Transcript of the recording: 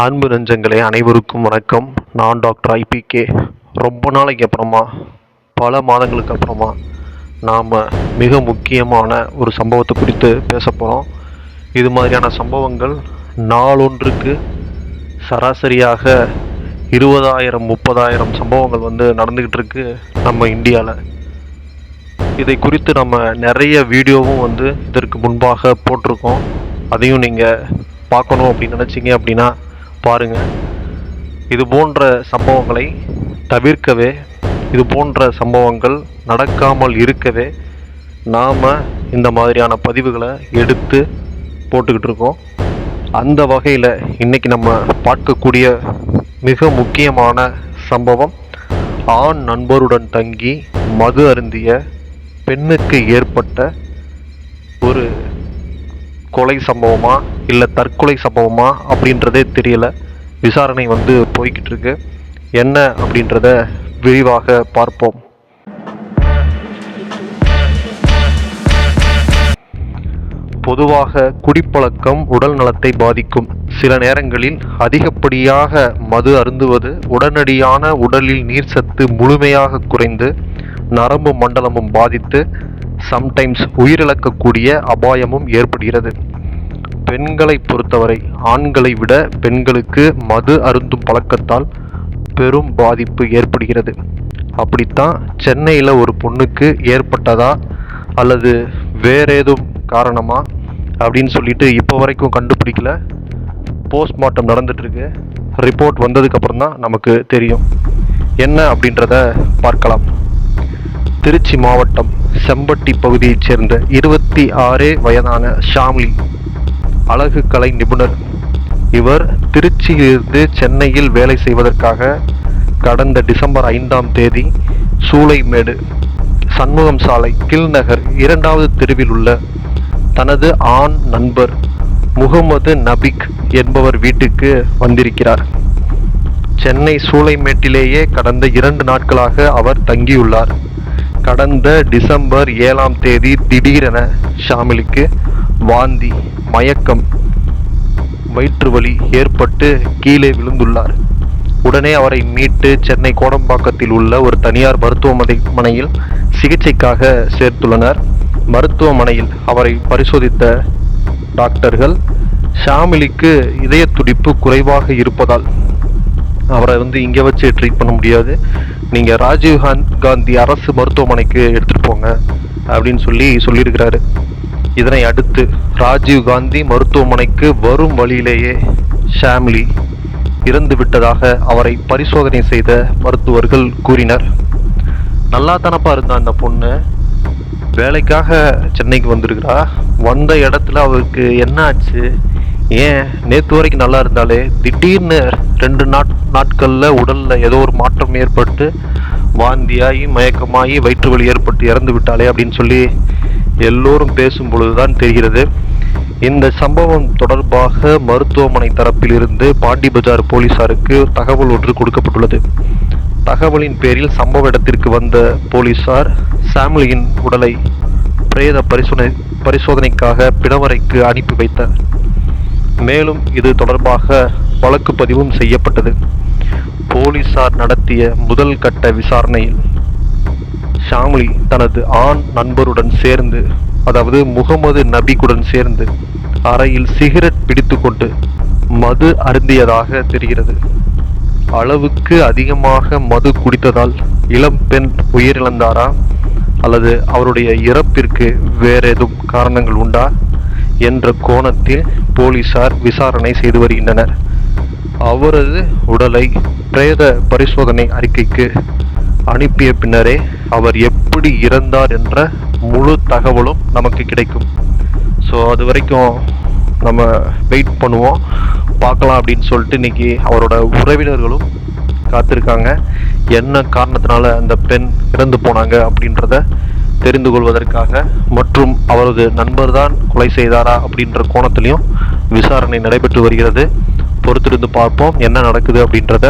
அன்பு நெஞ்சங்களே அனைவருக்கும் வணக்கம். நான் டாக்டர் ஐபிகே. ரொம்ப நாளைக்கு அப்புறமா பல மாதங்களுக்கு அப்புறமா நாம் மிக முக்கியமான ஒரு சம்பவத்தை குறித்து பேச போகிறோம் இது மாதிரியான சம்பவங்கள் நாளொன்றுக்கு சராசரியாக இருபதாயிரம் முப்பதாயிரம் சம்பவங்கள் வந்து நடந்துக்கிட்டு இருக்கு நம்ம இந்தியாவில் இதை குறித்து நம்ம நிறைய வீடியோவும் வந்து இதற்கு முன்பாக போட்டிருக்கோம். அதையும் நீங்கள் பார்க்கணும் அப்படின்னு நினச்சிங்க அப்படின்னா பாருங்கள் இது போன்ற சம்பவங்களை தவிர்க்கவே இது போன்ற சம்பவங்கள் நடக்காமல் இருக்கவே நாம் இந்த மாதிரியான பதிவுகளை எடுத்து போட்டுக்கிட்டு இருக்கோம். அந்த வகையில் இன்றைக்கி நம்ம பார்க்கக்கூடிய மிக முக்கியமான சம்பவம் ஆண் நண்பருடன் தங்கி மது அருந்திய பெண்ணுக்கு ஏற்பட்ட ஒரு கொலை சம்பவமா இல்லை தற்கொலை சம்பவமா அப்படின்றதே தெரியல. விசாரணை வந்து போய்கிட்டு இருக்கு. என்ன அப்படின்றத விரிவாக பார்ப்போம். பொதுவாக குடிப்பழக்கம் உடல் நலத்தை பாதிக்கும். சில நேரங்களில் அதிகப்படியாக மது அருந்துவது உடனடியான உடலில் நீர் சத்து முழுமையாக குறைந்து நரம்பு மண்டலமும் பாதித்து சம்டைம்ஸ் உயிரிழக்கக்கூடிய அபாயமும் ஏற்படுகிறது. பெண்களை பொறுத்தவரை ஆண்களை விட பெண்களுக்கு மது அருந்தும் பழக்கத்தால் பெரும் பாதிப்பு ஏற்படுகிறது. அப்படித்தான் சென்னையில் ஒரு பொண்ணுக்கு ஏற்பட்டதா அல்லது வேற ஏதும் காரணமா அப்படின்னு சொல்லிட்டு இப்போ வரைக்கும் கண்டுபிடிக்கல. போஸ்ட்மார்ட்டம் நடந்துட்டுருக்கு. ரிப்போர்ட் வந்ததுக்கப்புறம் தான் நமக்கு தெரியும். என்ன அப்படின்றத பார்க்கலாம். திருச்சி மாவட்டம் செம்பட்டி பகுதியைச் சேர்ந்த இருபத்தி ஆறே வயதான ஷாம்லி அழகு கலை நிபுணர். இவர் திருச்சியிலிருந்து சென்னையில் வேலை செய்வதற்காக கடந்த டிசம்பர் ஐந்தாம் தேதி சூளைமேடு சண்முகம் சாலை கில்நகர் இரண்டாவது தெருவில் உள்ள தனது ஆண் நண்பர் முகமது நபிக் என்பவர் வீட்டுக்கு வந்திருக்கிறார். சென்னை சூளைமேட்டிலேயே கடந்த இரண்டு நாட்களாக அவர் தங்கியுள்ளார். கடந்த டிசம்பர் ஏழாம் தேதி திடீரென ஷாமிலுக்கு வாந்தி மயக்கம் வயிற்று வலி ஏற்பட்டு கீழே விழுந்துள்ளார். உடனே அவரை மீட்டு சென்னை கோடம்பாக்கத்தில் உள்ள ஒரு தனியார் மருத்துவமனையில் சிகிச்சைக்காக சேர்த்துள்ளனர். மருத்துவமனையில் அவரை பரிசோதித்த டாக்டர்கள் ஷாமிலிக்கு இதய துடிப்பு குறைவாக இருப்பதால் அவரை வந்து இங்கே வச்சு ட்ரீட் பண்ண முடியாது. நீங்கள் ராஜீவ் காந்தி அரசு மருத்துவமனைக்கு எடுத்துகிட்டு போங்க அப்படின்னு சொல்லி சொல்லியிருக்கிறாரு. இதனை அடுத்து ராஜீவ் காந்தி மருத்துவமனைக்கு வரும் வழியிலேயே ஷாம்லி இறந்து விட்டதாக அவரை பரிசோதனை செய்த மருத்துவர்கள் கூறினர். நல்லா தானப்பா இருந்தா அந்த பொண்ணு? வேலைக்காக சென்னைக்கு வந்திருக்கிறா. வந்த இடத்துல அவருக்கு என்ன ஆச்சு? ஏன்? நேற்று வரைக்கும் நல்லா இருந்தாலே திடீர்னு ரெண்டு நாட் நாட்களில் உடலில் ஏதோ ஒரு மாற்றம் ஏற்பட்டு வாந்தியாகி மயக்கமாகி வயிற்று வலி ஏற்பட்டு இறந்து விட்டாலே அப்படின்னு சொல்லி எல்லோரும் பேசும் பொழுதுதான் தெரிகிறது. இந்த சம்பவம் தொடர்பாக மருத்துவமனை தரப்பிலிருந்து பாண்டி பஜார் போலீசாருக்கு தகவல் ஒன்று கொடுக்கப்பட்டுள்ளது. தகவலின் பேரில் சம்பவ இடத்திற்கு வந்த போலீசார் சாமிலியின் உடலை பிரேத பரிசோதனை பரிசோதனைக்காக பிணவரைக்கு அனுப்பி வைத்தார் மேலும் இது தொடர்பாக வழக்கு பதிவும் செய்யப்பட்டது. போலீசார் நடத்திய முதல் கட்ட விசாரணையில் ஷாம்லி தனது ஆண் நண்பருடன் சேர்ந்து அதாவது முகமது நபிக்குடன் சேர்ந்து அறையில் சிகரெட் பிடித்துக்கொண்டு மது அருந்தியதாக தெரிகிறது. அளவுக்கு அதிகமாக மது குடித்ததால் இளம் பெண் உயிரிழந்தாரா? அல்லது அவருடைய இறப்பிற்கு வேற ஏதும் காரணங்கள் உண்டா? என்ற கோணத்தில் போலீசார் விசாரணை செய்து வருகின்றனர். அவரது உடலை பிரேத பரிசோதனை அறிக்கைக்கு அனுப்பிய பின்னரே அவர் எப்படி இறந்தார் என்ற முழு தகவலும் நமக்கு கிடைக்கும். ஸோ அது வரைக்கும் நம்ம வெயிட் பண்ணுவோம். பார்க்கலாம் அப்படின்னு சொல்லிட்டு இன்னைக்கு அவரோட உறவினர்களும் காத்திருக்காங்க. என்ன காரணத்தினால அந்த பெண் இறந்து போனாங்க அப்படின்றத தெரிந்து கொள்வதற்காக மற்றும் அவரது நண்பர் தான் கொலை செய்தாரா அப்படின்ற கோணத்திலையும் விசாரணை நடைபெற்று வருகிறது. பொறுத்திருந்து பார்ப்போம் என்ன நடக்குது அப்படின்றத